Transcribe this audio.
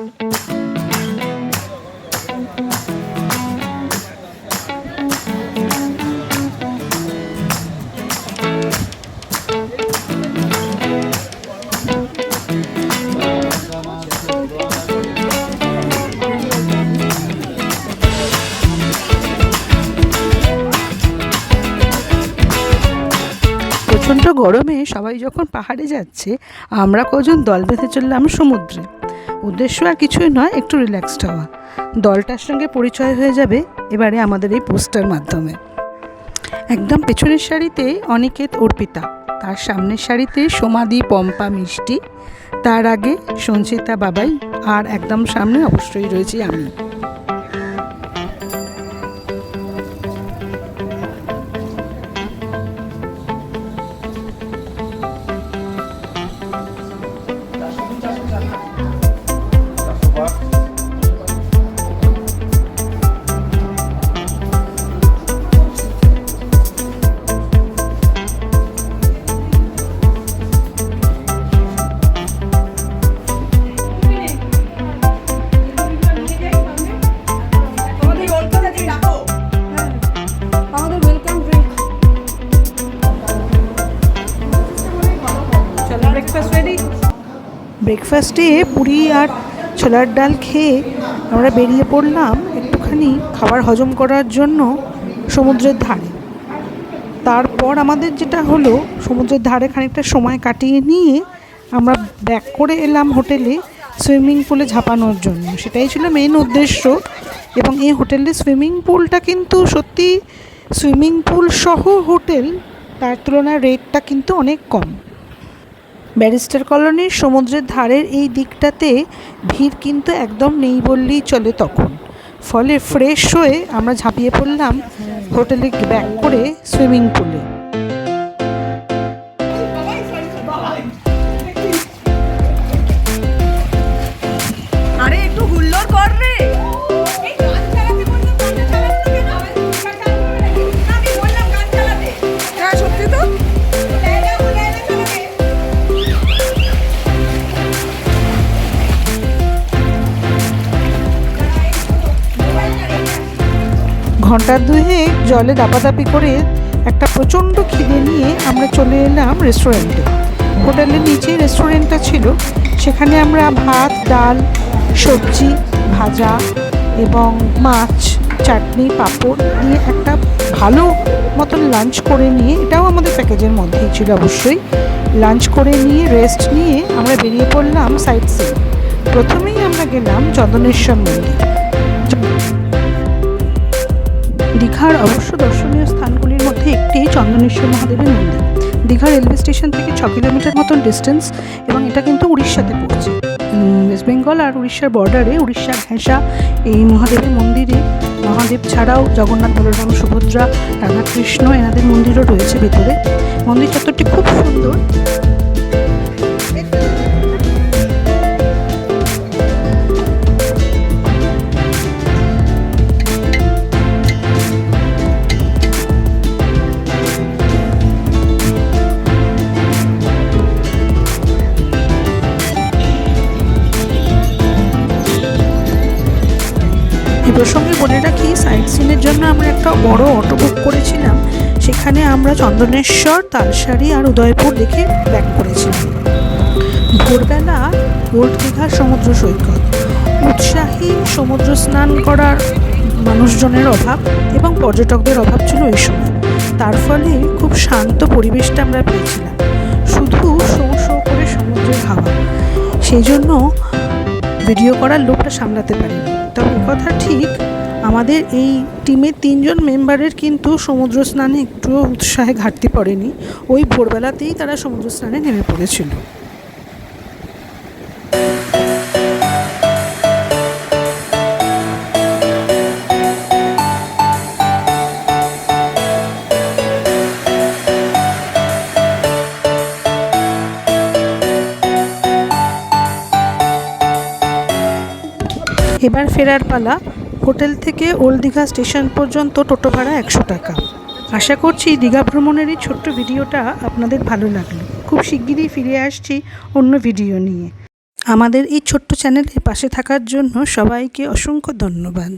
প্রচণ্ড গরমে সবাই যখন পাহাড়ে যাচ্ছে আমরা কজন দল বেঁধে চললাম সমুদ্রে। উদ্দেশ্য আর কিছুই নয়, একটু রিল্যাক্সড হওয়া। দলটার সঙ্গে পরিচয় হয়ে যাবে এবারে আমাদের এই পোস্টার মাধ্যমে। একদম পেছনের শাড়িতে অনিকেত অর্পিতা, তার সামনের শাড়িতে সোমাদি, পম্পা, মিষ্টি, তার আগে সঞ্চিতা বাবাই, আর একদম সামনে অবশ্যই রয়েছি আমি। ব্রেকফাস্টে পুরি আর ছোলার ডাল খেয়ে আমরা বেরিয়ে পড়লাম একটুখানি খাবার হজম করার জন্য সমুদ্রের ধারে। তারপর আমাদের যেটা হলো, সমুদ্রের ধারে খানিকটা সময় কাটিয়ে নিয়ে আমরা ব্যাক করে এলাম হোটেলে সুইমিং পুলে ঝাঁপানোর জন্য। সেটাই ছিল মেন উদ্দেশ্য। এবং এই হোটেলের সুইমিং পুলটা কিন্তু সত্যি সুইমিং পুল সহ হোটেল তার তুলনায় রেটটা কিন্তু অনেক কম। ব্যারিস্টার কলোনির সমুদ্রের ধারের এই দিকটাতে ভিড় কিন্তু একদম নেই বললেই চলে তখন। ফলে ফ্রেশ হয়ে আমরা ঝাঁপিয়ে পড়লাম হোটেলে ব্যাক করে সুইমিং পুলে। আরে একটু কর রে। ঘণ্টা দুয়েক জলে দাপাদাপি করে একটা প্রচণ্ড খিদে নিয়ে আমরা চলে এলাম রেস্টুরেন্টে হোটেলের নিচে রেস্টুরেন্টটা ছিল। সেখানে আমরা ভাত, ডাল, সবজি, ভাজা এবং মাছ, চাটনি, পাঁপড় দিয়ে একটা ভালো মতন লাঞ্চ করে নিয়ে, এটাও আমাদের প্যাকেজের মধ্যেই ছিল অবশ্যই লাঞ্চ করে নিয়ে রেস্ট নিয়ে আমরা বেরিয়ে পড়লাম সাইট সিন প্রথমেই আমরা গেলাম চন্দনেশ্বর মন্দির। দীঘার অবশ্য দর্শনীয় স্থানগুলির মধ্যে একটি চন্দনেশ্বর মহাদেবের মন্দির। দীঘা রেলওয়ে স্টেশন থেকে ছ কিলোমিটার মতন ডিস্টেন্স এবং এটা কিন্তু উড়িষ্যাতে পড়ছে। ওয়েস্ট বেঙ্গল আর উড়িষ্যার বর্ডারে উড়িষ্যার ঘেঁষা এই মহাদেবের মন্দিরে মহাদেব ছাড়াও জগন্নাথ, বলরাম, সুভদ্রা, রাধাকৃষ্ণ এনাদের মন্দিরও রয়েছে ভেতরে। মন্দির চত্বরটি খুব সুন্দর। প্রসঙ্গে বলে রাখি সাইট সিনের জন্য আমরা একটা বড় অটো বুক করেছিলাম। সেখানে আমরা চন্দনেশ্বর তালসারি আর উদয়পুর দেখে ব্যাক করেছিলাম। ভোরবেলা ওল্ড দীঘার সমুদ্র সৈকত, উৎসাহী সমুদ্র স্নান করার মানুষজনের অভাব এবং পর্যটকদের অভাব ছিল এই সময়। তার ফলে খুব শান্ত পরিবেশটা আমরা পেয়েছিলাম। শুধু শো শো করে সমুদ্রের হাওয়া। সেই জন্য ভিডিও করার লোকটা সামলাতে পারিনি। তবে কথা ঠিক। আমাদের এই টিমের তিনজন মেম্বারের কিন্তু সমুদ্র স্নানে একটুও উৎসাহে ঘাটতি পড়েনি। ওই ভোরবেলাতেই তারা সমুদ্র স্নানে নেমে পড়েছিল। এবার ফেরার পালা, হোটেল থেকে ওল্ড দীঘা স্টেশন পর্যন্ত টোটো ভাড়া একশো টাকা। আশা করছি দীঘা ভ্রমণের এই ছোট্ট ভিডিওটা আপনাদের ভালো লাগল। খুব শিগগিরই ফিরে আসছি অন্য ভিডিও নিয়ে। আমাদের এই ছোট্ট চ্যানেলের পাশে থাকার জন্য সবাইকে অসংখ্য ধন্যবাদ।